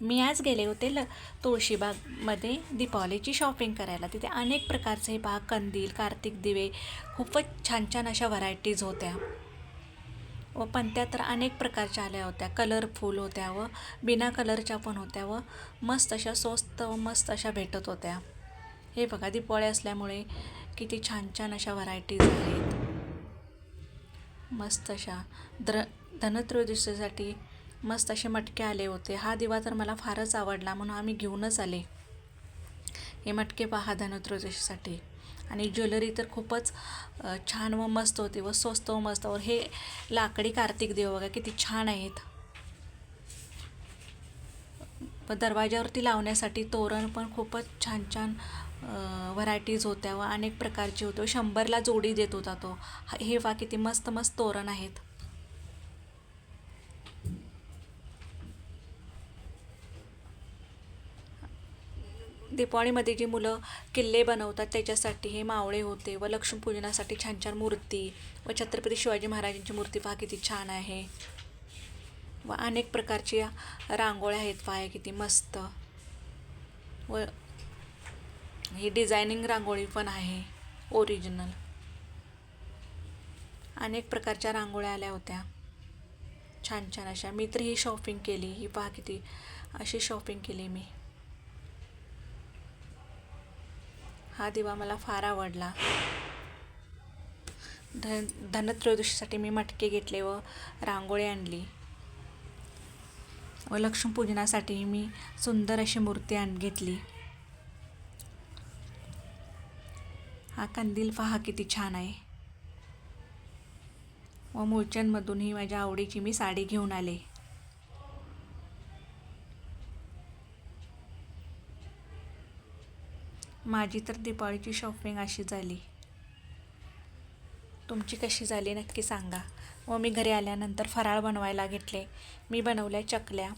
मी आज गेले होते ल तुळशीबागमध्ये दीपावलीची शॉपिंग करायला. तिथे अनेक प्रकारचे बाग कंदील कार्तिक दिवे खूपच छान छान अशा व्हरायटीज होत्या. व पणत्या तर अनेक प्रकारच्या आल्या होत्या. कलरफुल होत्या व बिना कलरच्या पण होत्या व मस्त अशा स्वस्त व मस्त अशा भेटत होत्या. हे बघा दीपावळी असल्यामुळे किती छान छान अशा व्हरायटीज आहेत. मस्त अशा द्र धनत्रयोदशीसाठी मस्त असे मटके आले होते. हा दिवा तर मला फारच आवडला म्हणून आम्ही घेऊनच आले. हे मटके पहा धनत्रयोदशीसाठी. आणि ज्वेलरी तर खूपच छान व मस्त होती व स्वस्त व मस्त. व हे लाकडी कार्तिक देव बघा किती छान आहेत. व दरवाज्यावरती लावण्यासाठी तोरण पण खूपच छान छान व्हरायटीज होत्या व अनेक प्रकारची होते व शंभरला जोडी देत होता तो. हा- हे वा किती मस्त मस्त तोरण आहेत. दीपावळीमध्ये जी मुलं किल्ले बनवतात त्याच्यासाठी हे मावळे होते व लक्ष्मीपूजनासाठी छान छान मूर्ती व छत्रपती शिवाजी महाराजांची मूर्ती पहा किती छान आहे. व अनेक प्रकारची रांगोळ्या आहेत पहा किती मस्त. व ही डिझायनिंग रांगोळी पण आहे ओरिजिनल. अनेक प्रकारच्या रांगोळ्या आल्या होत्या. छान छान अशा. मी तर ही शॉपिंग केली. ही पहा किती अशी शॉपिंग केली मी. हा दिवा मला फार आवडला. धन धनत्रयोदशीसाठी मी मटके घेतले व रांगोळी आणली. व लक्ष्मीपूजनासाठी मी सुंदर अशी मूर्ती आण घेतली. हा कंदील पहा किती छान आहे. व मूळचंदमधूनही माझ्या आवडीची मी साडी घेऊन आले. माझी तर दिपाळीची शॉपिंग अशी झाली. तुमची कशी झाली नक्की सांगा. व मी घरी आल्यानंतर फराळ बनवायला घेतले. मी बनवल्या चकल्या.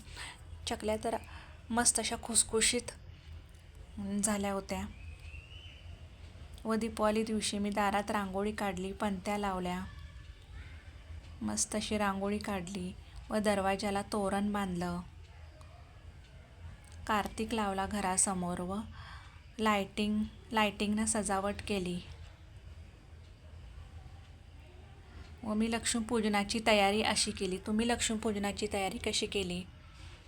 चकल्या तर मस्त अशा खुसखुशीत झाल्या होत्या. व दीपावली दिवशी मी दारात रांगोळी काढली पणत्या लावल्या. मस्त अशी रांगोळी काढली व दरवाजाला तोरण बांधलं. कार्तिक लावला घरासमोर व लायटिंग लायटिंगनं सजावट केली. व मी लक्ष्मीपूजनाची तयारी अशी केली. तुम्ही लक्ष्मीपूजनाची तयारी कशी केली?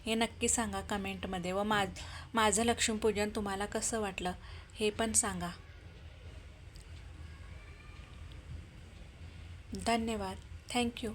हे नक्की सांगा कमेंटमध्ये व माझ माझं लक्ष्मीपूजन तुम्हाला कसं वाटलं हे पण सांगा. धन्यवाद. थँक्यू